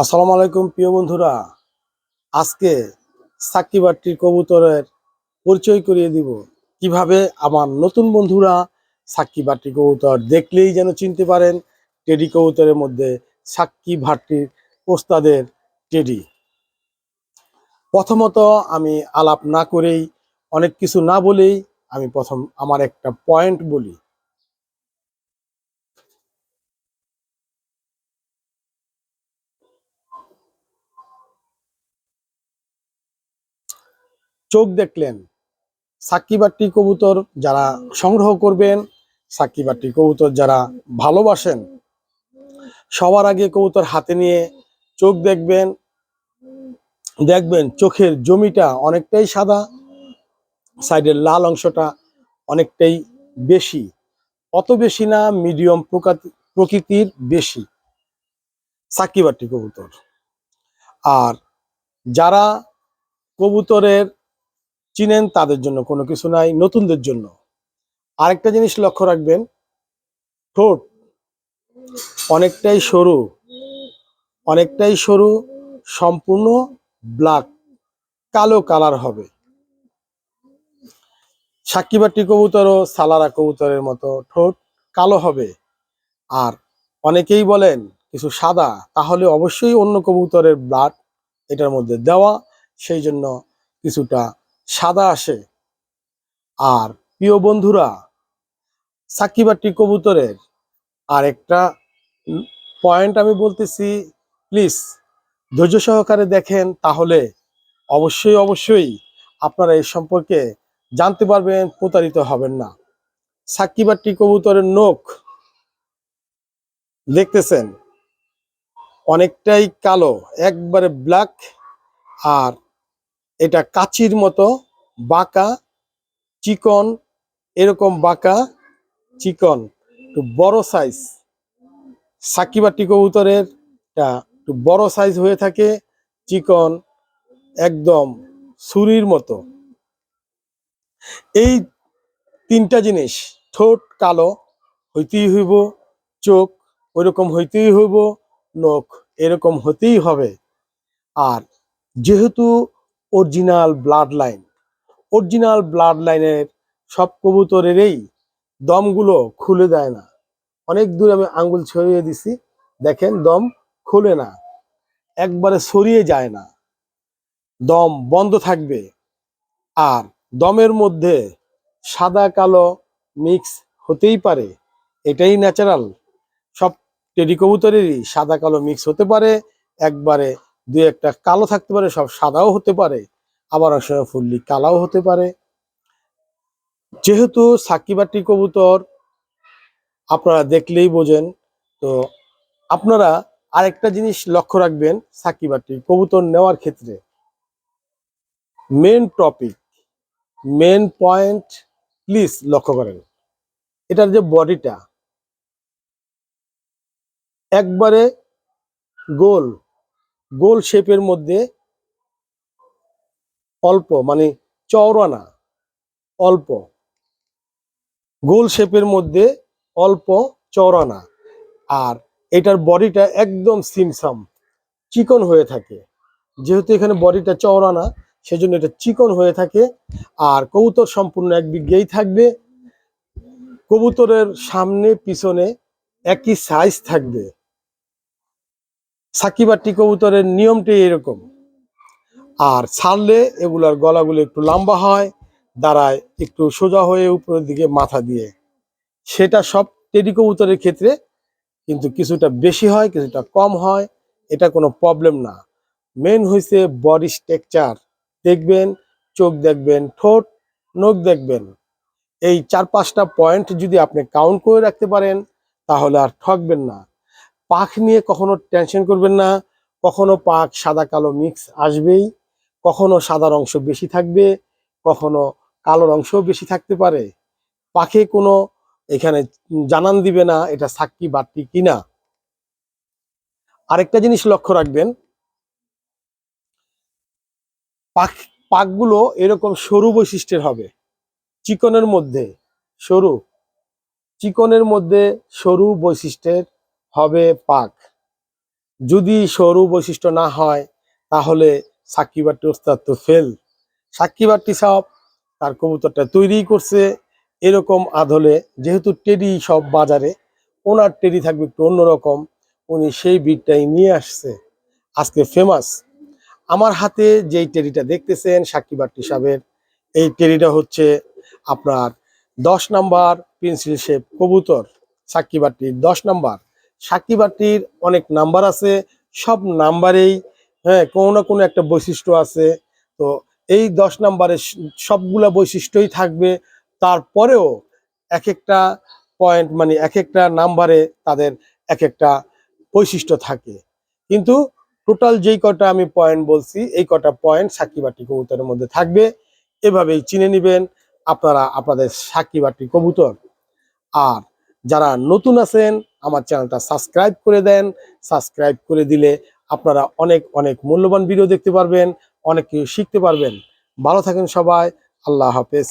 আসসালামু আলাইকুম, প্রিয় বন্ধুরা। আজকে সাকিবাটির কবুতরের পরিচয় করিয়ে দিব। কীভাবে আমার নতুন বন্ধুরা সাকিবাটি কবুতর দেখলেই যেন চিনতে পারেন, টেডি কবুতরের মধ্যে সাক্ষী ভাটির ওস্তাদের টেডি। প্রথমত আমি আলাপ না করেই, অনেক কিছু না বলেই আমি প্রথম আমার একটা পয়েন্ট বলি। চোখ দেখলেন। সাকিবাটি কবুতর যারা সংগ্রহ করবেন সাকিবাটি কবুতর যারা ভালোবাসেন, সবার আগে কবুতর হাতে নিয়ে চোখ দেখবেন। দেখবেন চোখের জমিটা অনেকটাই সাদা, সাইডের লাল অংশটা অনেকটাই বেশি। অত বেশি না, মিডিয়াম প্রকৃতির বেশি। সাকিবাটি কবুতর। আর যারা কবুতরের চিনেন, তাদের জন্য কোনো কিছু নাই, নতুনদের জন্য। আরেকটা জিনিস লক্ষ্য রাখবেন, ঠোঁট অনেকটাই সরু অনেকটাই সরু, সম্পূর্ণ ব্ল্যাক, কালো কালার হবে। সাকিবাটি কবুতরও সালারা কবুতরের মতো ঠোঁট কালো হবে। আর অনেকেই বলেন, কিছু সাদা, তাহলে অবশ্যই অন্য কবুতরের ব্লাড এটার মধ্যে দেওয়া, সেই জন্য কিছুটা সাদা আসে। আর প্রিয় বন্ধুরা সাকিবাটি কবুতরের আর একটা পয়েন্ট আমি বলতেছি প্লিজ ধৈর্য সহকারে দেখেন, তাহলে অবশ্যই অবশ্যই আপনারা এই সম্পর্কে জানতে পারবেন, প্রতারিত হবেন না। সাকিবাটি কবুতরের নখ দেখতেছেন, অনেকটাই কালো, একবারে ব্ল্যাক আর এটা কাচির মতো, বাঁকা, চিকন, এরকম বাঁকা, চিকন। একটু বড় সাইজ সাকিবাটি কবুতরের একটু বড় সাইজ হয়ে থাকে, চিকন, একদম ছুরির মতো। এই তিনটা জিনিস ঠোঁট কালো হইতেই হইব, চোখ ওইরকম হইতেই হইব, নখ এরকম হতেই হবে। আর যেহেতু original blood line original blood লাইনের সব কবুতরেরই দমগুলো খুলে দেয় না। অনেক দূর আমি আঙ্গুল ছড়িয়ে দিছি, দেখেন দম খুলে না, একবারে সরিয়ে যায় না। দম বন্ধ থাকবে। আর দমের মধ্যে সাদা কালো মিক্স হতেই পারে, এটাই ন্যাচারাল। সব টেডি কবুতরেরই সাদা কালো মিক্স হতে পারে, একবারে দুই একটা কালো থাকতে পারে, সব সাদাও হতে পারে, আবার অনেক সময় ফুললি কালাও হতে পারে। যেহেতু সাকিবাটি কবুতর আপনারা দেখলেই বোঝেন, তো আপনারা আরেকটা জিনিস লক্ষ্য রাখবেন সাকিবাটি কবুতর নেওয়ার ক্ষেত্রে। Main topic main point please লক্ষ্য করেন। এটার যে বডিটা একবারে গোল গোল শেপের মধ্যে অল্প মানে চওড়া না অল্প। গোল শেপের মধ্যে অল্প চওড়া না আর এটার বডিটা একদম সিমসাম, চিকন হয়ে থাকে। যেহেতু এখানে বডিটা চওড়া না সেজন্য এটা চিকন হয়ে থাকে। আর কবুতর সম্পূর্ণ এক বিঘেই থাকবে। কবুতরের সামনে, পিছনে একই সাইজ থাকবে। সাকিবাটি কবুতরের নিয়মটি এরকম। আর ছাড়লে এগুলার গলাগুলো একটু লম্বা হয়, দাঁড়ায় একটু সোজা হয়ে উপরের দিকে মাথা দিয়ে। সেটা সব টেডি কবুতরের ক্ষেত্রে কিন্তু কিছুটা বেশি হয়, কিছুটা কম হয়, এটা কোনো প্রবলেম না। মেন হয়েছে বডি স্ট্রাকচার দেখবেন, চোখ দেখবেন, ঠোঁট, নখ দেখবেন। এই চার পাঁচটা পয়েন্ট যদি আপনি কাউন্ট করে রাখতে পারেন, তাহলে আর ঠকবেন না। পাখ নিয়ে কখনো টেনশন করবেন না, কখনো পাখ সাদা কালো মিক্স আসবেই, কখনো সাদার অংশ বেশি থাকবে, কখনো কালোর অংশও বেশি থাকতে পারে। পাখে কোনো এখানে জানান দিবে না এটা সাক্ষী বাড়তি কিনা। আরেকটা জিনিস লক্ষ্য রাখবেন পাখ পাকগুলো এরকম সরু বৈশিষ্ট্যের হবে, চিকনের মধ্যে, সরু, চিকনের মধ্যে সরু বৈশিষ্ট্যের হবে পাক। যদি সরু বৈশিষ্ট্য না হয়, তাহলে সাকিবাটি ওস্তাদ তো ফেল। সাকিবাটি সাহেব তার কবুতরটা তৈরি করছে। এরকম আদলে যেহেতু টেডি সব বাজারে, ওনার টেডি থাকবে একটু অন্যরকম। উনি সেই বিটটাই নিয়ে আসছে। আজকে ফেমাস আমার হাতে যেই টেরিটা দেখতেছেন সাকিবাটি সাহেবের এই টেরিটা হচ্ছে আপনার দশ নাম্বার পেন্সিল শেপ কবুতর। সাকিবাটির দশ নাম্বার। সাকিবাটির অনেক নাম্বার আছে, সব নাম্বারেই হ্যাঁ কোনো না কোনো একটা বৈশিষ্ট্য আছে। তো এই দশ নাম্বারের সবগুলা বৈশিষ্ট্যই থাকবে। তারপরেও এক একটা পয়েন্ট মানে এক একটা নাম্বারে তাদের এক একটা বৈশিষ্ট্য থাকে। কিন্তু টোটাল যেই কটা আমি পয়েন্ট বলছি, এই কটা পয়েন্ট সাকিবাটি কবুতরের মধ্যে থাকবে। এভাবেই চিনে নেবেন আপনারা, আপনাদের সাকিবাটি কবুতর। আর যারা নতুন আছেন আমার চ্যানেলটা সাবস্ক্রাইব করে দেন। সাবস্ক্রাইব করে দিলে আপনারা অনেক অনেক মূল্যবান ভিডিও দেখতে পারবেন, অনেক কিছু শিখতে পারবেন। ভালো থাকেন সবাই, আল্লাহ হাফেজ।